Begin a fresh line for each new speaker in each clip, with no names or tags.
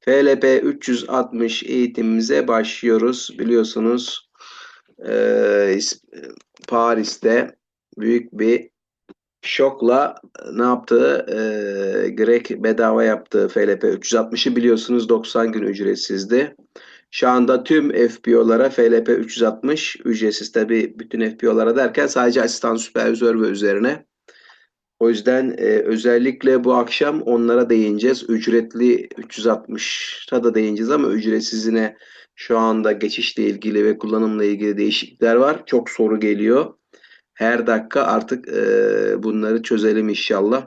FLP 360 eğitimimize başlıyoruz. Biliyorsunuz İs- Paris'te büyük bir şokla ne yaptı? Eee Grek bedava yaptığı FLP 360'ı biliyorsunuz 90 gün ücretsizdi. Şu anda tüm FPO'lara FLP 360 ücretsiz tabi bütün FPO'lara derken sadece asistan süpervizör ve üzerine. O yüzden e, özellikle bu akşam onlara değineceğiz. Ücretli 360'ta da değineceğiz ama ücretsizine şu anda geçişle ilgili ve kullanımla ilgili değişiklikler var. Çok soru geliyor. Her dakika artık e, bunları çözelim inşallah.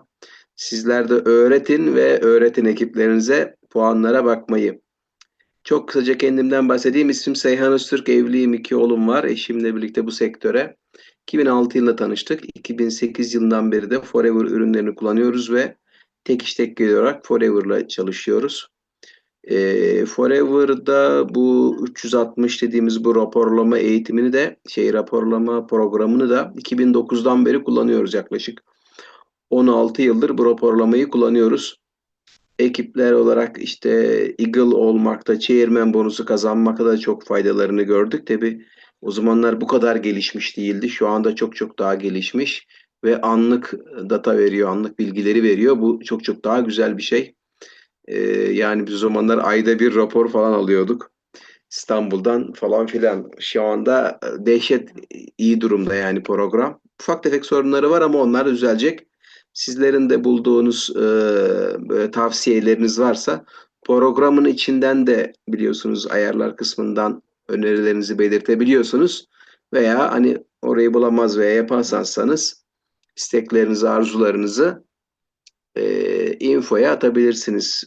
Sizler de öğretin ve öğretin ekiplerinize puanlara bakmayı. Çok kısaca kendimden bahsedeyim. İsmim Seyhan Öztürk. Evliyim. iki oğlum var. Eşimle birlikte bu sektöre 2006 yılında tanıştık. 2008 yılından beri de Forever ürünlerini kullanıyoruz ve tek iş tek geliyor olarak Forever'la çalışıyoruz. Ee, Forever'da bu 360 dediğimiz bu raporlama eğitimini de şey raporlama programını da 2009'dan beri kullanıyoruz yaklaşık. 16 yıldır bu raporlamayı kullanıyoruz. Ekipler olarak işte Eagle olmakta, Chairman bonusu kazanmakta da çok faydalarını gördük. Tabi o zamanlar bu kadar gelişmiş değildi. Şu anda çok çok daha gelişmiş ve anlık data veriyor, anlık bilgileri veriyor. Bu çok çok daha güzel bir şey. Ee, yani biz o zamanlar ayda bir rapor falan alıyorduk. İstanbul'dan falan filan. Şu anda dehşet iyi durumda yani program. Ufak tefek sorunları var ama onlar düzelecek. Sizlerin de bulduğunuz e, böyle tavsiyeleriniz varsa programın içinden de biliyorsunuz ayarlar kısmından önerilerinizi belirtebiliyorsunuz. Veya hani orayı bulamaz veya yapamazsanız isteklerinizi, arzularınızı e, infoya atabilirsiniz.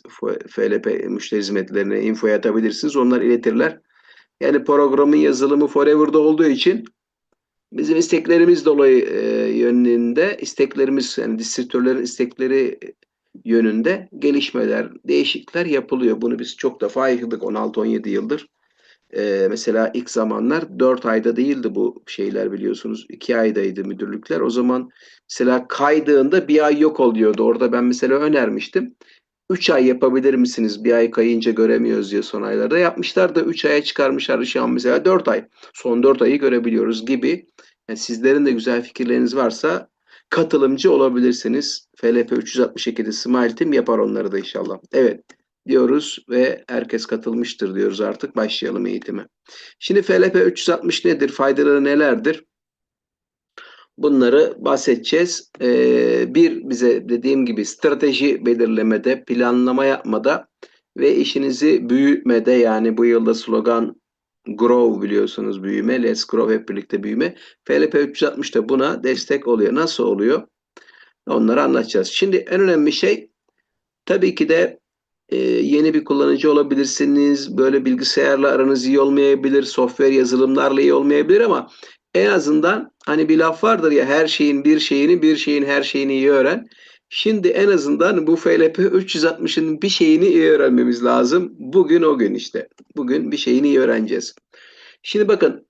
FLP müşteri hizmetlerine infoya atabilirsiniz. Onlar iletirler. Yani programın yazılımı Forever'da olduğu için bizim isteklerimiz dolayı e, yönünde isteklerimiz yani distribütörlerin istekleri yönünde gelişmeler, değişiklikler yapılıyor. Bunu biz çok defa yıkıldık 16-17 yıldır. E, mesela ilk zamanlar 4 ayda değildi bu şeyler biliyorsunuz. 2 aydaydı müdürlükler. O zaman mesela kaydığında bir ay yok oluyordu. Orada ben mesela önermiştim. 3 ay yapabilir misiniz? Bir ay kayınca göremiyoruz diye son aylarda. Yapmışlar da 3 aya çıkarmışlar şu an mesela 4 ay. Son 4 ayı görebiliyoruz gibi. Yani sizlerin de güzel fikirleriniz varsa katılımcı olabilirsiniz. FLP 362'de Smile Team yapar onları da inşallah. Evet diyoruz ve herkes katılmıştır diyoruz artık. Başlayalım eğitime. Şimdi FLP 360 nedir? Faydaları nelerdir? Bunları bahsedeceğiz. Ee, bir bize dediğim gibi strateji belirlemede, planlama yapmada ve işinizi büyütmede yani bu yılda slogan Grow biliyorsunuz büyüme. Let's Grow hep birlikte büyüme. FLP 360 da buna destek oluyor. Nasıl oluyor? Onları anlatacağız. Şimdi en önemli şey tabii ki de e, yeni bir kullanıcı olabilirsiniz. Böyle bilgisayarla aranız iyi olmayabilir. Software yazılımlarla iyi olmayabilir ama en azından hani bir laf vardır ya her şeyin bir şeyini bir şeyin her şeyini iyi öğren. Şimdi en azından bu FLP 360'ın bir şeyini iyi öğrenmemiz lazım. Bugün o gün işte. Bugün bir şeyini iyi öğreneceğiz. Şimdi bakın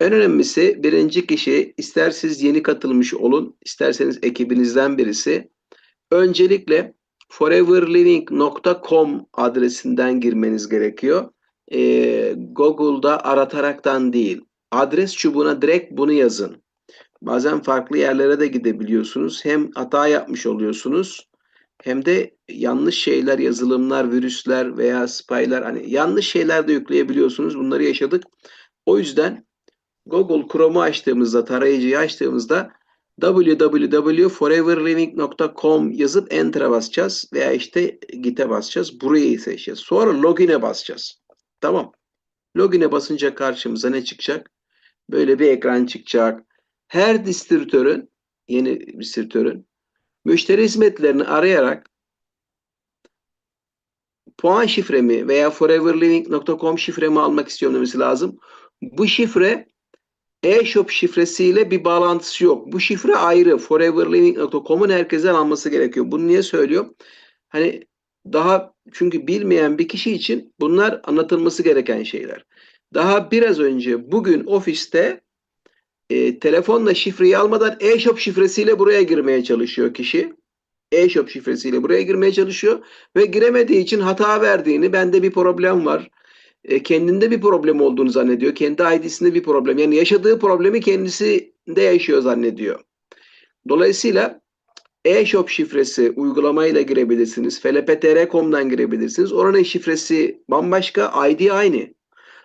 en önemlisi birinci kişi ister siz yeni katılmış olun isterseniz ekibinizden birisi öncelikle foreverliving.com adresinden girmeniz gerekiyor. Ee, Google'da arataraktan değil. Adres çubuğuna direkt bunu yazın. Bazen farklı yerlere de gidebiliyorsunuz. Hem hata yapmış oluyorsunuz hem de yanlış şeyler, yazılımlar, virüsler veya spylar hani yanlış şeyler de yükleyebiliyorsunuz. Bunları yaşadık. O yüzden Google Chrome'u açtığımızda, tarayıcıyı açtığımızda www.foreverliving.com yazıp Enter'a basacağız veya işte Git'e basacağız. Burayı seçeceğiz. Sonra Login'e basacağız. Tamam. Login'e basınca karşımıza ne çıkacak? Böyle bir ekran çıkacak. Her distribütörün, yeni distribütörün müşteri hizmetlerini arayarak puan şifremi veya foreverliving.com şifremi almak istiyorum demesi lazım. Bu şifre e-shop şifresiyle bir bağlantısı yok. Bu şifre ayrı. Foreverliving.com'un herkesten alması gerekiyor. Bunu niye söylüyorum? Hani daha çünkü bilmeyen bir kişi için bunlar anlatılması gereken şeyler. Daha biraz önce bugün ofiste e, telefonla şifreyi almadan e-shop şifresiyle buraya girmeye çalışıyor kişi. e-shop şifresiyle buraya girmeye çalışıyor ve giremediği için hata verdiğini, bende bir problem var. E, kendinde bir problem olduğunu zannediyor. Kendi ID'sinde bir problem. Yani yaşadığı problemi kendisi de yaşıyor zannediyor. Dolayısıyla e-shop şifresi uygulamayla girebilirsiniz. flptr.com'dan girebilirsiniz. Oranın şifresi bambaşka, ID aynı.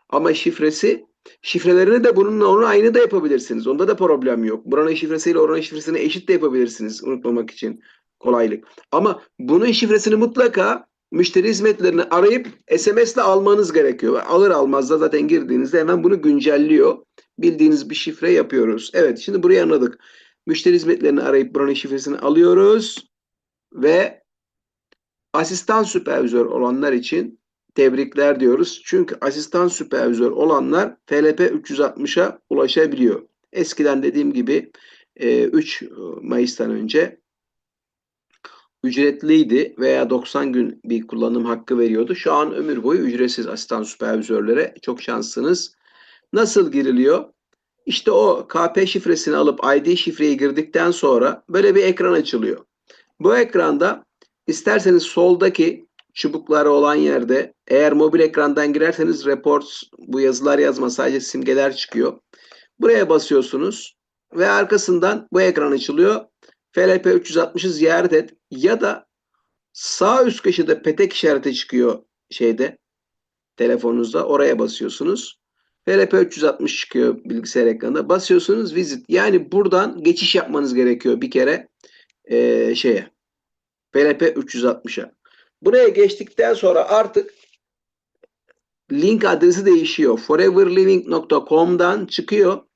Ama şifresi şifrelerini de bununla onun aynı da yapabilirsiniz. Onda da problem yok. Buranın şifresiyle oranın şifresini eşit de yapabilirsiniz unutmamak için kolaylık. Ama bunun şifresini mutlaka müşteri hizmetlerini arayıp SMS ile almanız gerekiyor. Alır almaz da zaten girdiğinizde hemen bunu güncelliyor. Bildiğiniz bir şifre yapıyoruz. Evet şimdi burayı anladık. Müşteri hizmetlerini arayıp buranın şifresini alıyoruz ve asistan süpervizör olanlar için tebrikler diyoruz. Çünkü asistan süpervizör olanlar FLP 360'a ulaşabiliyor. Eskiden dediğim gibi 3 Mayıs'tan önce ücretliydi veya 90 gün bir kullanım hakkı veriyordu. Şu an ömür boyu ücretsiz asistan süpervizörlere. Çok şanslısınız. Nasıl giriliyor? İşte o KP şifresini alıp ID şifreyi girdikten sonra böyle bir ekran açılıyor. Bu ekranda isterseniz soldaki çubukları olan yerde eğer mobil ekrandan girerseniz reports bu yazılar yazma sadece simgeler çıkıyor. Buraya basıyorsunuz ve arkasından bu ekran açılıyor. FLP 360'ı ziyaret et ya da sağ üst köşede petek işareti çıkıyor şeyde telefonunuzda oraya basıyorsunuz. FLP 360 çıkıyor bilgisayar ekranında. Basıyorsunuz visit. Yani buradan geçiş yapmanız gerekiyor bir kere ee, şeye. FLP 360'a. Buraya geçtikten sonra artık link adresi değişiyor. foreverliving.com'dan çıkıyor.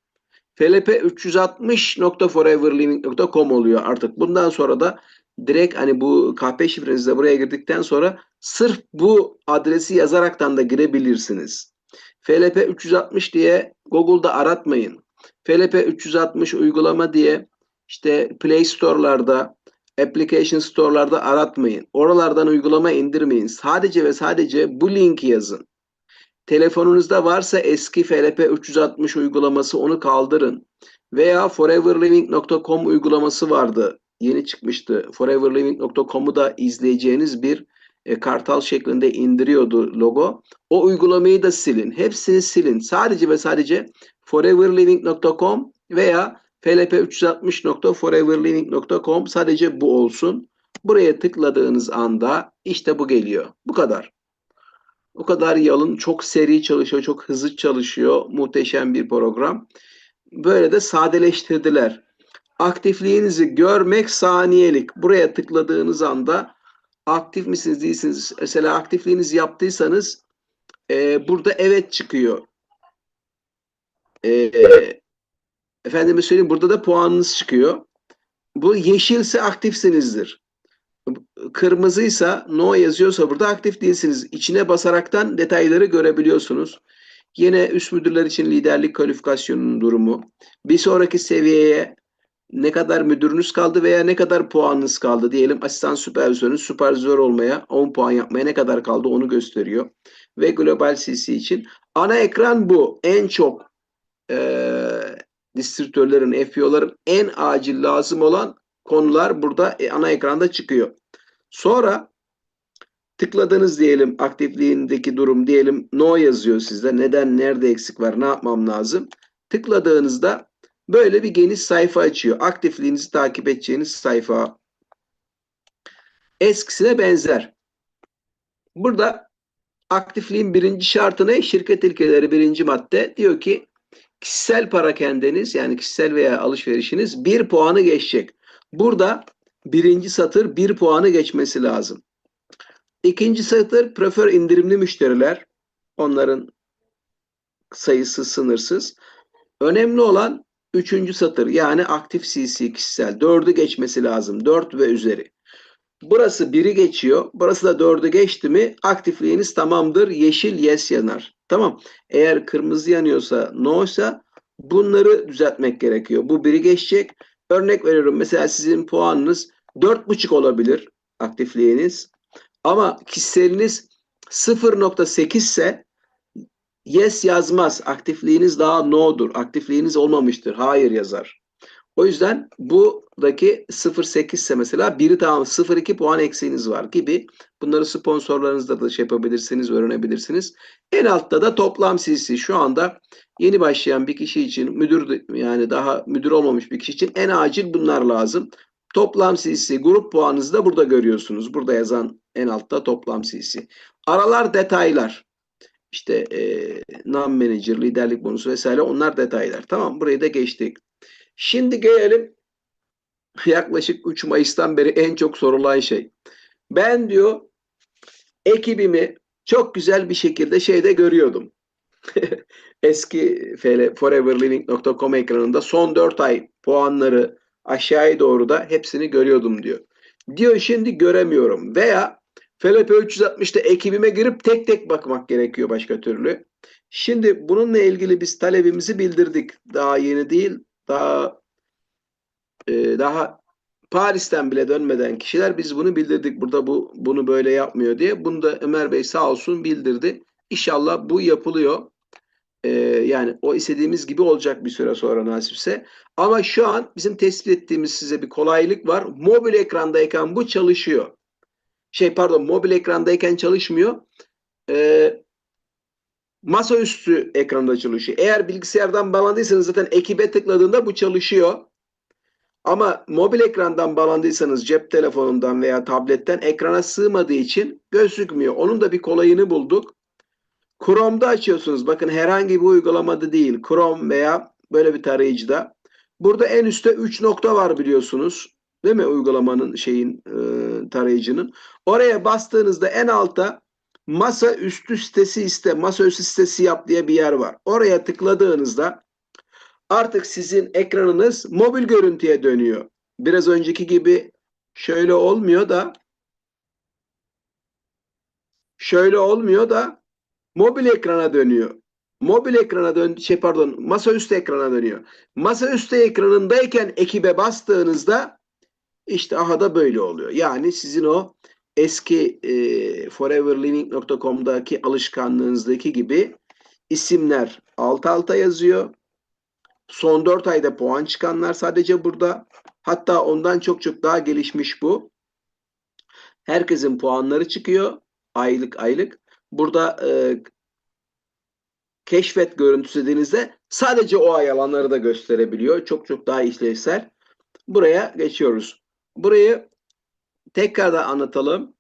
flp360.foreverliving.com oluyor artık. Bundan sonra da direkt hani bu KP şifrenizle buraya girdikten sonra sırf bu adresi yazaraktan da girebilirsiniz. FLP 360 diye Google'da aratmayın. FLP 360 uygulama diye işte Play Store'larda, Application Store'larda aratmayın. Oralardan uygulama indirmeyin. Sadece ve sadece bu linki yazın. Telefonunuzda varsa eski FLP 360 uygulaması onu kaldırın. Veya foreverliving.com uygulaması vardı. Yeni çıkmıştı. Foreverliving.com'u da izleyeceğiniz bir e, kartal şeklinde indiriyordu logo. O uygulamayı da silin. Hepsini silin. Sadece ve sadece foreverliving.com veya flp360.foreverliving.com sadece bu olsun. Buraya tıkladığınız anda işte bu geliyor. Bu kadar. O kadar yalın, çok seri çalışıyor, çok hızlı çalışıyor. Muhteşem bir program. Böyle de sadeleştirdiler. Aktifliğinizi görmek saniyelik. Buraya tıkladığınız anda aktif misiniz değilsiniz. Mesela aktifliğinizi yaptıysanız e, burada evet çıkıyor. E, efendime söyleyeyim burada da puanınız çıkıyor. Bu yeşilse aktifsinizdir. Kırmızıysa no yazıyorsa burada aktif değilsiniz. İçine basaraktan detayları görebiliyorsunuz. Yine üst müdürler için liderlik kalifikasyonunun durumu. Bir sonraki seviyeye ne kadar müdürünüz kaldı veya ne kadar puanınız kaldı diyelim asistan süpervizörünüz süpervizör olmaya 10 puan yapmaya ne kadar kaldı onu gösteriyor. Ve global CC için ana ekran bu. En çok e, distribütörlerin, FPO'ların en acil lazım olan konular burada e, ana ekranda çıkıyor. Sonra tıkladınız diyelim aktifliğindeki durum diyelim no yazıyor sizde. Neden, nerede eksik var, ne yapmam lazım? Tıkladığınızda böyle bir geniş sayfa açıyor. Aktifliğinizi takip edeceğiniz sayfa. Eskisine benzer. Burada aktifliğin birinci şartı ne? Şirket ilkeleri birinci madde. Diyor ki kişisel para kendiniz yani kişisel veya alışverişiniz bir puanı geçecek. Burada birinci satır bir puanı geçmesi lazım. İkinci satır prefer indirimli müşteriler. Onların sayısı sınırsız. Önemli olan üçüncü satır yani aktif CC kişisel. Dördü geçmesi lazım. Dört ve üzeri. Burası biri geçiyor. Burası da dördü geçti mi aktifliğiniz tamamdır. Yeşil yes yanar. Tamam. Eğer kırmızı yanıyorsa no ise bunları düzeltmek gerekiyor. Bu biri geçecek. Örnek veriyorum mesela sizin puanınız 4,5 olabilir aktifliğiniz. Ama kişiseliniz 0.8 ise yes yazmaz. Aktifliğiniz daha no'dur. Aktifliğiniz olmamıştır. Hayır yazar. O yüzden buradaki 0.8 ise mesela biri tamam 0.2 puan eksiğiniz var gibi. Bunları sponsorlarınızda da şey yapabilirsiniz, öğrenebilirsiniz. En altta da toplam CC. Şu anda yeni başlayan bir kişi için müdür yani daha müdür olmamış bir kişi için en acil bunlar lazım. Toplam CC grup puanınızı da burada görüyorsunuz. Burada yazan en altta toplam CC. Aralar detaylar. İşte e, non-manager, liderlik bonusu vesaire onlar detaylar. Tamam burayı da geçtik. Şimdi gelelim yaklaşık 3 Mayıs'tan beri en çok sorulan şey. Ben diyor ekibimi çok güzel bir şekilde şeyde görüyordum. Eski foreverliving.com ekranında son 4 ay puanları aşağıya doğru da hepsini görüyordum diyor. Diyor şimdi göremiyorum veya FLP 360'da ekibime girip tek tek bakmak gerekiyor başka türlü. Şimdi bununla ilgili biz talebimizi bildirdik. Daha yeni değil, daha e, daha Paris'ten bile dönmeden kişiler biz bunu bildirdik. Burada bu bunu böyle yapmıyor diye. Bunu da Ömer Bey sağ olsun bildirdi. İnşallah bu yapılıyor. Ee, yani o istediğimiz gibi olacak bir süre sonra nasipse. Ama şu an bizim tespit ettiğimiz size bir kolaylık var. Mobil ekrandayken bu çalışıyor. Şey pardon mobil ekrandayken çalışmıyor. Ee, masaüstü ekranda çalışıyor. Eğer bilgisayardan bağlandıysanız zaten ekibe tıkladığında bu çalışıyor. Ama mobil ekrandan bağlandıysanız cep telefonundan veya tabletten ekrana sığmadığı için gözükmüyor. Onun da bir kolayını bulduk. Chrome'da açıyorsunuz. Bakın herhangi bir uygulamada değil. Chrome veya böyle bir tarayıcıda. Burada en üstte 3 nokta var biliyorsunuz. Değil mi uygulamanın şeyin e, tarayıcının. Oraya bastığınızda en alta masa üstü sitesi iste, masa üstü sitesi yap diye bir yer var. Oraya tıkladığınızda artık sizin ekranınız mobil görüntüye dönüyor. Biraz önceki gibi şöyle olmuyor da şöyle olmuyor da mobil ekrana dönüyor. Mobil ekrana dön şey pardon masaüstü ekrana dönüyor. Masaüstü ekranındayken ekibe bastığınızda işte aha da böyle oluyor. Yani sizin o eski e, foreverliving.com'daki alışkanlığınızdaki gibi isimler alt alta yazıyor. Son 4 ayda puan çıkanlar sadece burada. Hatta ondan çok çok daha gelişmiş bu. Herkesin puanları çıkıyor. Aylık aylık. Burada e, keşfet görüntüsü dediğinizde sadece o ay alanları da gösterebiliyor. Çok çok daha işlevsel. Buraya geçiyoruz. Burayı tekrar da anlatalım.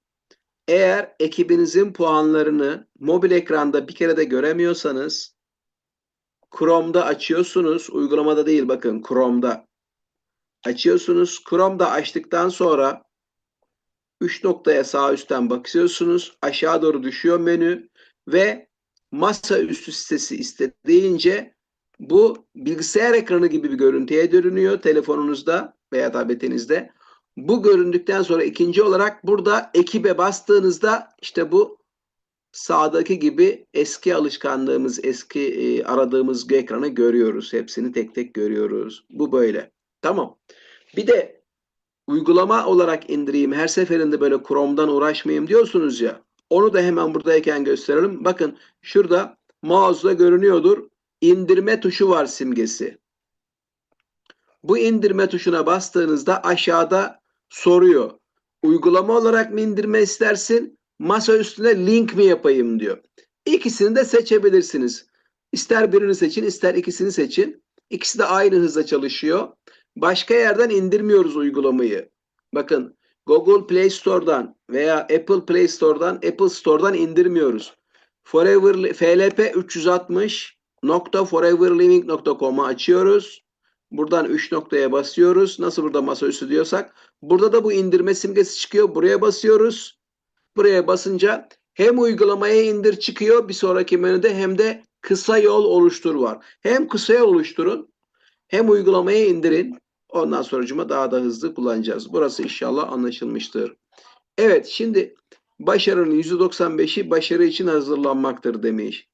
Eğer ekibinizin puanlarını mobil ekranda bir kere de göremiyorsanız Chrome'da açıyorsunuz. Uygulamada değil bakın Chrome'da. Açıyorsunuz. Chrome'da açtıktan sonra 3 noktaya sağ üstten bakıyorsunuz. Aşağı doğru düşüyor menü ve masa üstü sitesi iste deyince bu bilgisayar ekranı gibi bir görüntüye dönüyor telefonunuzda veya tabletinizde. Bu göründükten sonra ikinci olarak burada ekibe bastığınızda işte bu sağdaki gibi eski alışkanlığımız, eski e, aradığımız ekranı görüyoruz. Hepsini tek tek görüyoruz. Bu böyle. Tamam. Bir de uygulama olarak indireyim. Her seferinde böyle Chrome'dan uğraşmayayım diyorsunuz ya. Onu da hemen buradayken gösterelim. Bakın şurada mouse'la görünüyordur. İndirme tuşu var simgesi. Bu indirme tuşuna bastığınızda aşağıda soruyor. Uygulama olarak mı indirme istersin? Masa üstüne link mi yapayım diyor. İkisini de seçebilirsiniz. İster birini seçin, ister ikisini seçin. İkisi de aynı hızla çalışıyor. Başka yerden indirmiyoruz uygulamayı. Bakın Google Play Store'dan veya Apple Play Store'dan, Apple Store'dan indirmiyoruz. Forever FLP 360 foreverliving.com'u açıyoruz. Buradan 3 noktaya basıyoruz. Nasıl burada masaüstü diyorsak. Burada da bu indirme simgesi çıkıyor. Buraya basıyoruz. Buraya basınca hem uygulamaya indir çıkıyor bir sonraki menüde hem de kısa yol oluştur var. Hem kısa yol oluşturun hem uygulamaya indirin. Ondan sonucuma daha da hızlı kullanacağız. Burası inşallah anlaşılmıştır. Evet şimdi başarının %95'i başarı için hazırlanmaktır demiş.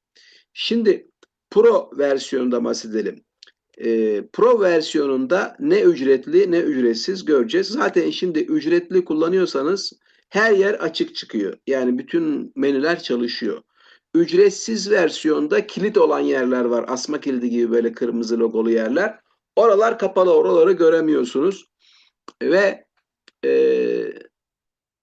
Şimdi Pro versiyonunda bahsedelim. Ee, Pro versiyonunda ne ücretli ne ücretsiz göreceğiz. Zaten şimdi ücretli kullanıyorsanız her yer açık çıkıyor. Yani bütün menüler çalışıyor. Ücretsiz versiyonda kilit olan yerler var. Asma kilidi gibi böyle kırmızı logolu yerler. Oralar kapalı, oraları göremiyorsunuz. Ve e,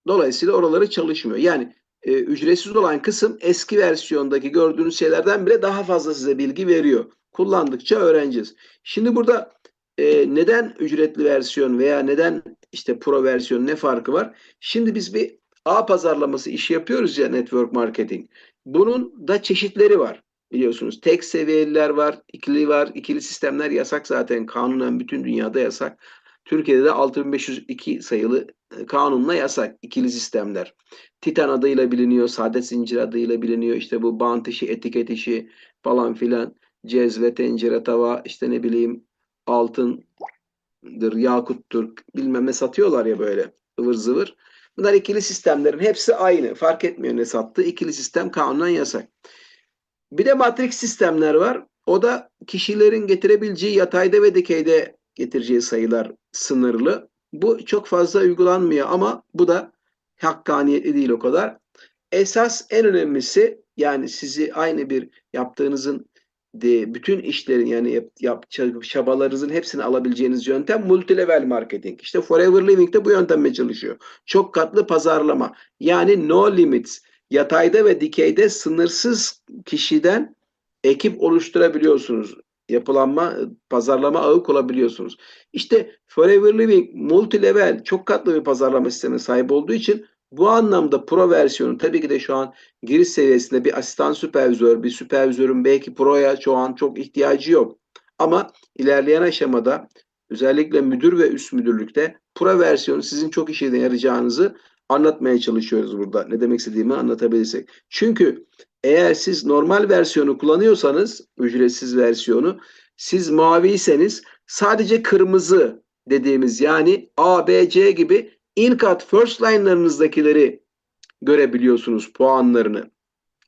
dolayısıyla oraları çalışmıyor. Yani e, ücretsiz olan kısım eski versiyondaki gördüğünüz şeylerden bile daha fazla size bilgi veriyor. Kullandıkça öğreneceğiz. Şimdi burada e, neden ücretli versiyon veya neden işte pro versiyon ne farkı var? Şimdi biz bir ağ pazarlaması işi yapıyoruz ya network marketing. Bunun da çeşitleri var biliyorsunuz. Tek seviyeliler var, ikili var. İkili sistemler yasak zaten kanunen bütün dünyada yasak. Türkiye'de de 6502 sayılı e, kanunla yasak ikili sistemler. Titan adıyla biliniyor, saadet zincir adıyla biliniyor. İşte bu bant işi, etiket işi falan filan. Cezve, tencere, tava, işte ne bileyim altındır, yakuttur bilmem ne satıyorlar ya böyle ıvır zıvır. Bunlar ikili sistemlerin hepsi aynı. Fark etmiyor ne sattığı. İkili sistem kanunen yasak. Bir de matrik sistemler var. O da kişilerin getirebileceği yatayda ve dikeyde getireceği sayılar sınırlı. Bu çok fazla uygulanmıyor ama bu da hakkaniyetli değil o kadar. Esas en önemlisi yani sizi aynı bir yaptığınızın de, bütün işlerin yani yap, yap, çabalarınızın hepsini alabileceğiniz yöntem multilevel marketing. İşte Forever Living de bu yöntemle çalışıyor. Çok katlı pazarlama. Yani no limits. Yatayda ve dikeyde sınırsız kişiden ekip oluşturabiliyorsunuz. Yapılanma, pazarlama ağı kurabiliyorsunuz. İşte Forever Living multilevel çok katlı bir pazarlama sistemine sahip olduğu için bu anlamda pro versiyonu tabii ki de şu an giriş seviyesinde bir asistan süpervizör, bir süpervizörün belki proya şu an çok ihtiyacı yok. Ama ilerleyen aşamada özellikle müdür ve üst müdürlükte pro versiyonu sizin çok işe yarayacağınızı anlatmaya çalışıyoruz burada. Ne demek istediğimi anlatabilirsek. Çünkü eğer siz normal versiyonu kullanıyorsanız, ücretsiz versiyonu, siz maviyseniz sadece kırmızı dediğimiz yani A, B, C gibi ilk at first line'larınızdakileri görebiliyorsunuz puanlarını.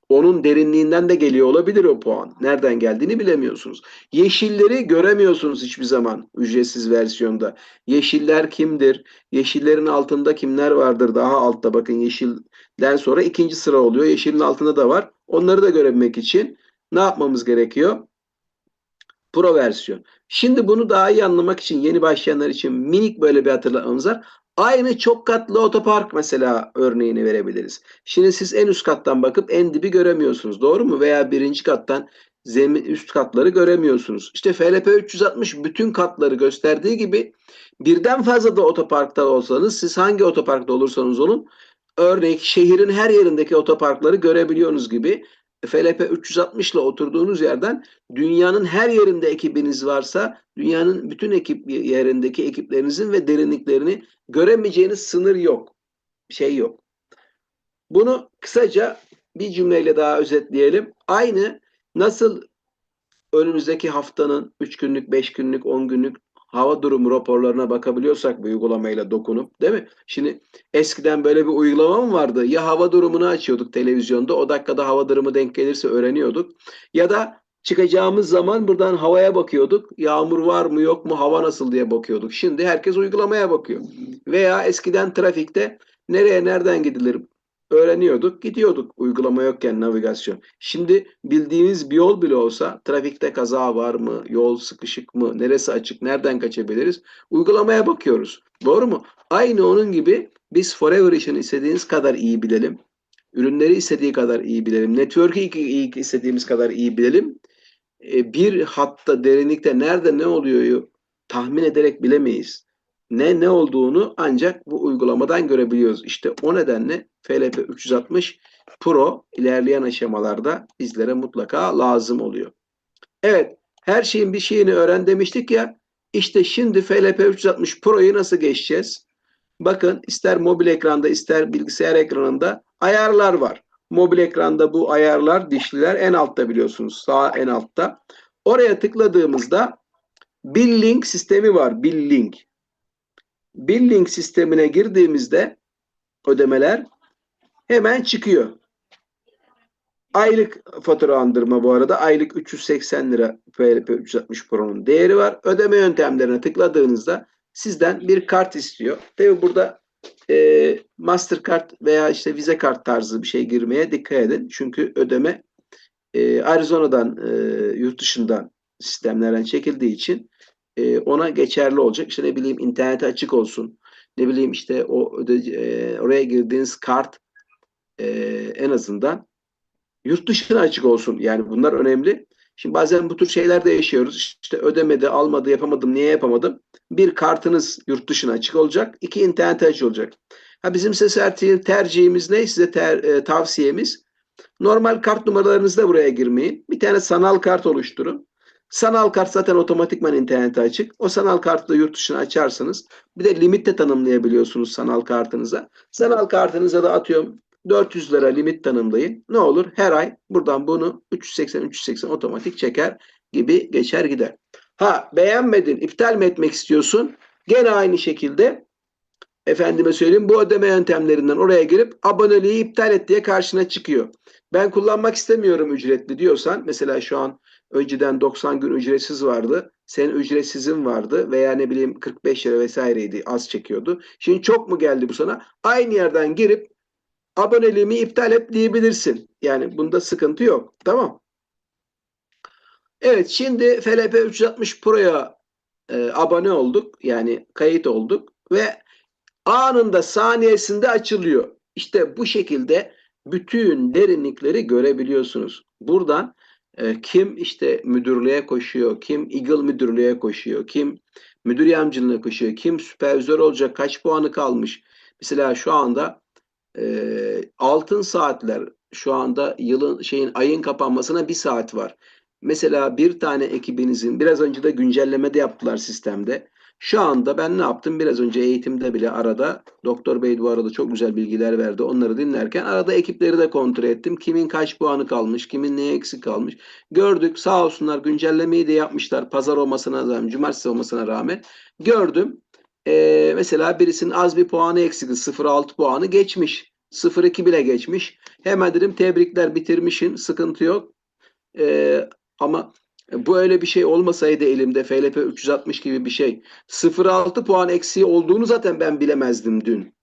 Onun derinliğinden de geliyor olabilir o puan. Nereden geldiğini bilemiyorsunuz. Yeşilleri göremiyorsunuz hiçbir zaman ücretsiz versiyonda. Yeşiller kimdir? Yeşillerin altında kimler vardır? Daha altta bakın yeşilden sonra ikinci sıra oluyor. Yeşilin altında da var. Onları da görebilmek için ne yapmamız gerekiyor? Pro versiyon. Şimdi bunu daha iyi anlamak için yeni başlayanlar için minik böyle bir hatırlatmamız var. Aynı çok katlı otopark mesela örneğini verebiliriz. Şimdi siz en üst kattan bakıp en dibi göremiyorsunuz. Doğru mu? Veya birinci kattan zemin üst katları göremiyorsunuz. İşte FLP 360 bütün katları gösterdiği gibi birden fazla da otoparkta olsanız siz hangi otoparkta olursanız olun örnek şehrin her yerindeki otoparkları görebiliyorsunuz gibi FLP 360 ile oturduğunuz yerden dünyanın her yerinde ekibiniz varsa dünyanın bütün ekip yerindeki ekiplerinizin ve derinliklerini göremeyeceğiniz sınır yok. Şey yok. Bunu kısaca bir cümleyle daha özetleyelim. Aynı nasıl önümüzdeki haftanın 3 günlük, 5 günlük, 10 günlük hava durumu raporlarına bakabiliyorsak bu uygulamayla dokunup değil mi? Şimdi eskiden böyle bir uygulama mı vardı? Ya hava durumunu açıyorduk televizyonda o dakikada hava durumu denk gelirse öğreniyorduk. Ya da çıkacağımız zaman buradan havaya bakıyorduk. Yağmur var mı yok mu hava nasıl diye bakıyorduk. Şimdi herkes uygulamaya bakıyor. Veya eskiden trafikte nereye nereden gidilir öğreniyorduk, gidiyorduk uygulama yokken navigasyon. Şimdi bildiğimiz bir yol bile olsa trafikte kaza var mı, yol sıkışık mı, neresi açık, nereden kaçabiliriz? Uygulamaya bakıyoruz. Doğru mu? Aynı onun gibi biz Forever işini istediğiniz kadar iyi bilelim. Ürünleri istediği kadar iyi bilelim. Network'ü iyi istediğimiz kadar iyi bilelim. E, bir hatta derinlikte nerede ne oluyor tahmin ederek bilemeyiz ne ne olduğunu ancak bu uygulamadan görebiliyoruz. İşte o nedenle FLP 360 Pro ilerleyen aşamalarda bizlere mutlaka lazım oluyor. Evet, her şeyin bir şeyini öğren demiştik ya. İşte şimdi FLP 360 Pro'yu nasıl geçeceğiz? Bakın ister mobil ekranda ister bilgisayar ekranında ayarlar var. Mobil ekranda bu ayarlar dişliler en altta biliyorsunuz. Sağ en altta. Oraya tıkladığımızda Billing sistemi var. Billing billing sistemine girdiğimizde ödemeler hemen çıkıyor. Aylık faturalandırma bu arada aylık 380 lira PLP 360 Pro'nun değeri var. Ödeme yöntemlerine tıkladığınızda sizden bir kart istiyor. Tabi burada e, Mastercard veya işte Visa kart tarzı bir şey girmeye dikkat edin. Çünkü ödeme e, Arizona'dan e, yurt dışından sistemlerden çekildiği için e, ona geçerli olacak. İşte ne bileyim internete açık olsun. Ne bileyim işte o öde- e, oraya girdiğiniz kart e, en azından yurt dışına açık olsun. Yani bunlar önemli. Şimdi bazen bu tür şeyler de yaşıyoruz. İşte ödemedi, almadı, yapamadım, niye yapamadım? Bir kartınız yurt dışına açık olacak. iki internete açık olacak. Ha bizim Seserti tercihimiz ne? Size ter- e, tavsiyemiz normal kart numaralarınızı buraya girmeyin. Bir tane sanal kart oluşturun. Sanal kart zaten otomatikman internete açık. O sanal kartı da yurt dışına açarsınız. Bir de limit de tanımlayabiliyorsunuz sanal kartınıza. Sanal kartınıza da atıyorum 400 lira limit tanımlayın. Ne olur? Her ay buradan bunu 380 380 otomatik çeker gibi geçer gider. Ha beğenmedin, iptal mi etmek istiyorsun? Gene aynı şekilde efendime söyleyeyim bu ödeme yöntemlerinden oraya girip aboneliği iptal et diye karşına çıkıyor. Ben kullanmak istemiyorum ücretli diyorsan mesela şu an önceden 90 gün ücretsiz vardı. Senin ücretsizin vardı veya ne bileyim 45 lira vesaireydi az çekiyordu. Şimdi çok mu geldi bu sana? Aynı yerden girip aboneliğimi iptal et diyebilirsin. Yani bunda sıkıntı yok. Tamam. Evet şimdi FLP 360 Pro'ya e, abone olduk. Yani kayıt olduk ve anında saniyesinde açılıyor. İşte bu şekilde bütün derinlikleri görebiliyorsunuz. Buradan e, kim işte müdürlüğe koşuyor, kim Eagle müdürlüğe koşuyor, kim müdür yardımcılığına koşuyor, kim süpervizör olacak, kaç puanı kalmış. Mesela şu anda e, altın saatler şu anda yılın şeyin ayın kapanmasına bir saat var. Mesela bir tane ekibinizin biraz önce de güncelleme de yaptılar sistemde. Şu anda ben ne yaptım? Biraz önce eğitimde bile arada Doktor Bey bu arada çok güzel bilgiler verdi. Onları dinlerken arada ekipleri de kontrol ettim. Kimin kaç puanı kalmış, kimin neye eksik kalmış. Gördük sağ olsunlar güncellemeyi de yapmışlar. Pazar olmasına rağmen, cumartesi olmasına rağmen. Gördüm. Ee, mesela birisinin az bir puanı eksikti. 0.6 puanı geçmiş. 0.2 bile geçmiş. Hemen dedim tebrikler bitirmişsin. Sıkıntı yok. Ee, ama bu öyle bir şey olmasaydı elimde FLP 360 gibi bir şey 0.6 puan eksiği olduğunu zaten ben bilemezdim dün.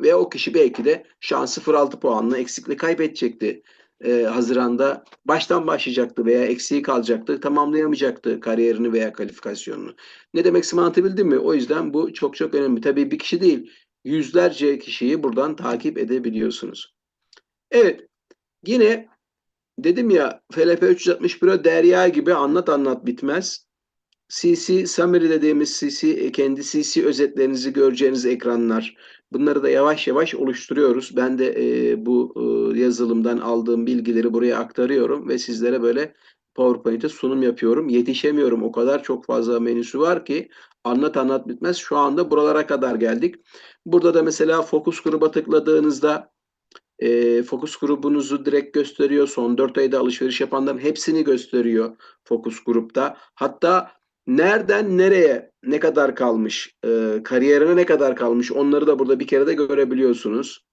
Ve o kişi belki de şu an 0.6 puanla eksikle kaybedecekti. Ee, Haziran'da baştan başlayacaktı veya eksiği kalacaktı. Tamamlayamayacaktı kariyerini veya kalifikasyonunu. Ne demek anlatabildim mi? O yüzden bu çok çok önemli. Tabii bir kişi değil. Yüzlerce kişiyi buradan takip edebiliyorsunuz. Evet. Yine Dedim ya FLP 360 Pro derya gibi anlat anlat bitmez. CC summary dediğimiz CC kendi CC özetlerinizi göreceğiniz ekranlar. Bunları da yavaş yavaş oluşturuyoruz. Ben de e, bu e, yazılımdan aldığım bilgileri buraya aktarıyorum ve sizlere böyle PowerPoint'e sunum yapıyorum. Yetişemiyorum. O kadar çok fazla menüsü var ki anlat anlat bitmez. Şu anda buralara kadar geldik. Burada da mesela fokus gruba tıkladığınızda e, fokus grubunuzu direkt gösteriyor. Son 4 ayda alışveriş yapanların hepsini gösteriyor fokus grupta. Hatta nereden nereye ne kadar kalmış, e, kariyerine ne kadar kalmış onları da burada bir kere de görebiliyorsunuz.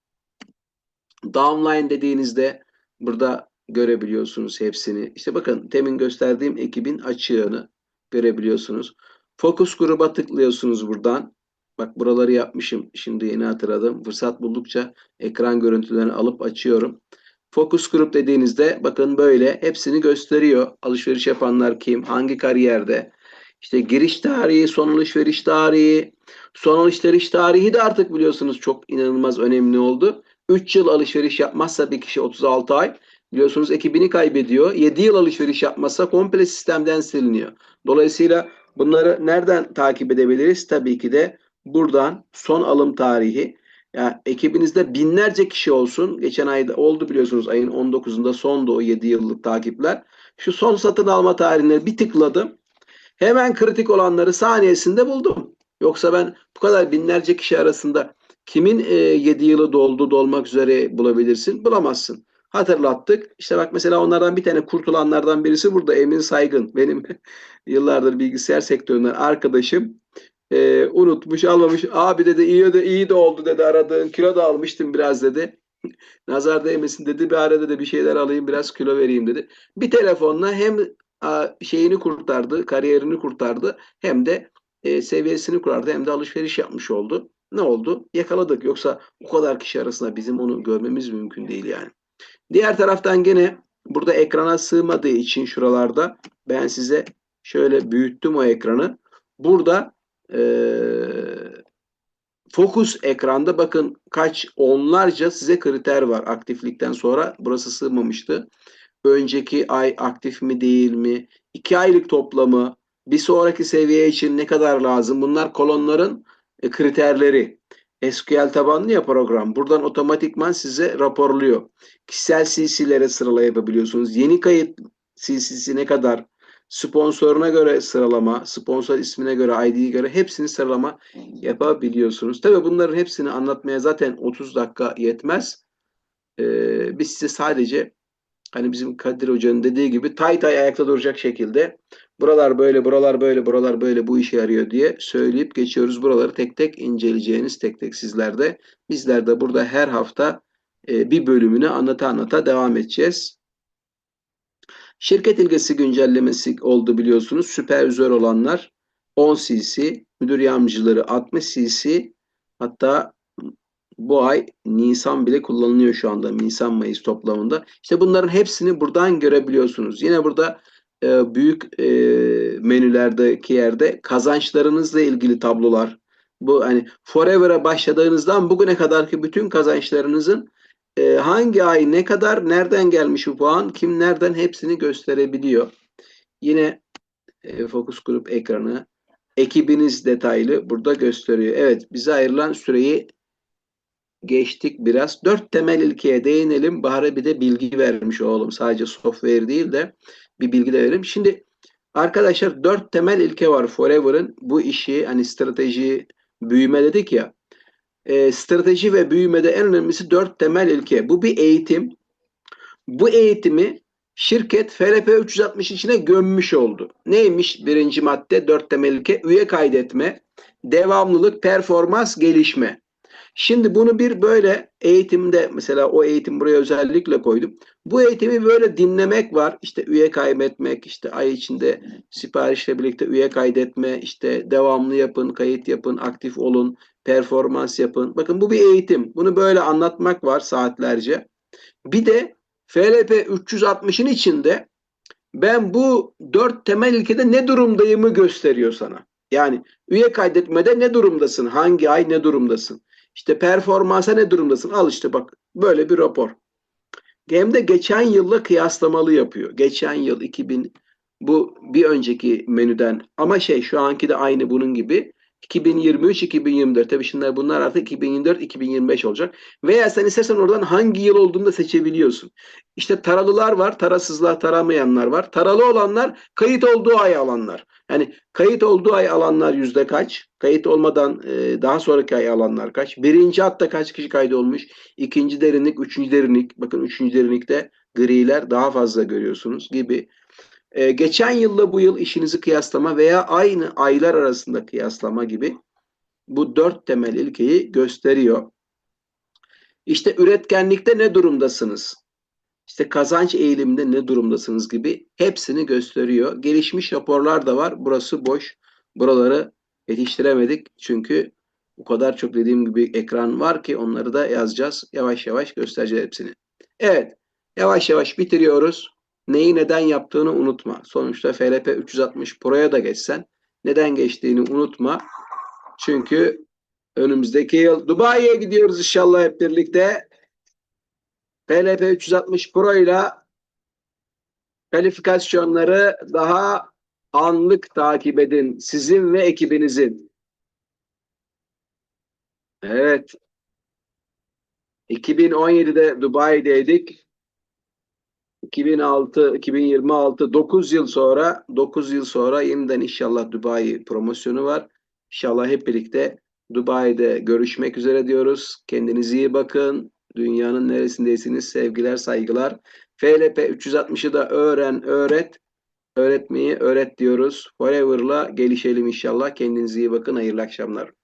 Downline dediğinizde burada görebiliyorsunuz hepsini. İşte bakın temin gösterdiğim ekibin açığını görebiliyorsunuz. Fokus gruba tıklıyorsunuz buradan. Bak buraları yapmışım. Şimdi yeni hatırladım. Fırsat buldukça ekran görüntülerini alıp açıyorum. Focus Group dediğinizde bakın böyle hepsini gösteriyor. Alışveriş yapanlar kim, hangi kariyerde. İşte giriş tarihi, son alışveriş tarihi, son alışveriş tarihi de artık biliyorsunuz çok inanılmaz önemli oldu. 3 yıl alışveriş yapmazsa bir kişi 36 ay biliyorsunuz ekibini kaybediyor. 7 yıl alışveriş yapmazsa komple sistemden siliniyor. Dolayısıyla bunları nereden takip edebiliriz? Tabii ki de buradan son alım tarihi yani ekibinizde binlerce kişi olsun. Geçen ayda oldu biliyorsunuz ayın 19'unda sondu o 7 yıllık takipler. Şu son satın alma tarihine bir tıkladım. Hemen kritik olanları saniyesinde buldum. Yoksa ben bu kadar binlerce kişi arasında kimin e, 7 yılı doldu dolmak üzere bulabilirsin? Bulamazsın. Hatırlattık. İşte bak mesela onlardan bir tane kurtulanlardan birisi burada Emin Saygın. Benim yıllardır bilgisayar sektöründen arkadaşım e, unutmuş almamış. Abi dedi iyi de iyi de oldu dedi aradığın kilo da almıştım biraz dedi. Nazar değmesin dedi bir arada da bir şeyler alayım biraz kilo vereyim dedi. Bir telefonla hem a, şeyini kurtardı, kariyerini kurtardı hem de e, seviyesini kurtardı hem de alışveriş yapmış oldu. Ne oldu? Yakaladık. Yoksa o kadar kişi arasında bizim onu görmemiz mümkün değil yani. Diğer taraftan gene burada ekrana sığmadığı için şuralarda ben size şöyle büyüttüm o ekranı. Burada eee Fokus ekranda bakın kaç onlarca size kriter var aktiflikten sonra. Burası sığmamıştı. Önceki ay aktif mi değil mi? İki aylık toplamı, bir sonraki seviye için ne kadar lazım? Bunlar kolonların e, kriterleri. SQL tabanlı ya program. Buradan otomatikman size raporluyor. Kişisel CC'lere sıralayabiliyorsunuz. Yeni kayıt CC'si ne kadar? Sponsoruna göre sıralama, sponsor ismine göre, ID'ye göre hepsini sıralama yapabiliyorsunuz. Tabii bunların hepsini anlatmaya zaten 30 dakika yetmez. Ee, biz size sadece hani bizim Kadir Hoca'nın dediği gibi tay tay ayakta duracak şekilde buralar böyle, buralar böyle, buralar böyle bu işe yarıyor diye söyleyip geçiyoruz. Buraları tek tek inceleyeceğiniz tek tek sizlerde. Bizler de burada her hafta e, bir bölümünü anlata anlata devam edeceğiz. Şirket ilgisi güncellemesi oldu biliyorsunuz. Süpervizör olanlar 10 cc, müdür yardımcıları 60 cc, hatta bu ay Nisan bile kullanılıyor şu anda Nisan-Mayıs toplamında. İşte bunların hepsini buradan görebiliyorsunuz. Yine burada e, büyük e, menülerdeki yerde kazançlarınızla ilgili tablolar. Bu hani Forever'a başladığınızdan bugüne kadarki bütün kazançlarınızın e, hangi ay ne kadar nereden gelmiş bu puan kim nereden hepsini gösterebiliyor. Yine e, fokus grup ekranı ekibiniz detaylı burada gösteriyor. Evet bize ayrılan süreyi geçtik biraz. Dört temel ilkeye değinelim. Bahar'a bir de bilgi vermiş oğlum. Sadece software değil de bir bilgi de verelim. Şimdi arkadaşlar dört temel ilke var Forever'ın. Bu işi hani strateji, büyüme dedik ya. E, strateji ve büyümede en önemlisi dört temel ilke. Bu bir eğitim. Bu eğitimi şirket FRP 360 içine gömmüş oldu. Neymiş birinci madde dört temel ilke? Üye kaydetme, devamlılık, performans, gelişme. Şimdi bunu bir böyle eğitimde mesela o eğitim buraya özellikle koydum. Bu eğitimi böyle dinlemek var. İşte üye kaydetmek, işte ay içinde siparişle birlikte üye kaydetme, işte devamlı yapın, kayıt yapın, aktif olun, performans yapın. Bakın bu bir eğitim. Bunu böyle anlatmak var saatlerce. Bir de FLP 360'ın içinde ben bu dört temel ilkede ne durumdayımı gösteriyor sana. Yani üye kaydetmede ne durumdasın? Hangi ay ne durumdasın? İşte performansa ne durumdasın? Al işte bak böyle bir rapor. Hem de geçen yılla kıyaslamalı yapıyor. Geçen yıl 2000 bu bir önceki menüden ama şey şu anki de aynı bunun gibi 2023-2024 tabii şimdi bunlar artık 2024-2025 olacak. Veya sen istersen oradan hangi yıl olduğunu da seçebiliyorsun. İşte taralılar var, tarasızlar, taramayanlar var. Taralı olanlar kayıt olduğu ay alanlar. Yani kayıt olduğu ay alanlar yüzde kaç? Kayıt olmadan e, daha sonraki ay alanlar kaç? Birinci hatta kaç kişi kaydı olmuş? İkinci derinlik, üçüncü derinlik. Bakın üçüncü derinlikte griler daha fazla görüyorsunuz gibi. Ee, geçen yılla bu yıl işinizi kıyaslama veya aynı aylar arasında kıyaslama gibi bu dört temel ilkeyi gösteriyor. İşte üretkenlikte ne durumdasınız? İşte kazanç eğiliminde ne durumdasınız gibi hepsini gösteriyor. Gelişmiş raporlar da var. Burası boş. Buraları yetiştiremedik. Çünkü o kadar çok dediğim gibi ekran var ki onları da yazacağız. Yavaş yavaş göstereceğiz hepsini. Evet. Yavaş yavaş bitiriyoruz neyi neden yaptığını unutma. Sonuçta FLP 360 Pro'ya da geçsen neden geçtiğini unutma. Çünkü önümüzdeki yıl Dubai'ye gidiyoruz inşallah hep birlikte. FLP 360 Pro ile kalifikasyonları daha anlık takip edin. Sizin ve ekibinizin. Evet. 2017'de Dubai'deydik. 2006, 2026, 9 yıl sonra 9 yıl sonra yeniden inşallah Dubai promosyonu var. İnşallah hep birlikte Dubai'de görüşmek üzere diyoruz. Kendinize iyi bakın. Dünyanın neresindeysiniz? Sevgiler, saygılar. FLP 360'ı da öğren, öğret. Öğretmeyi öğret diyoruz. Forever'la gelişelim inşallah. Kendinize iyi bakın. Hayırlı akşamlar.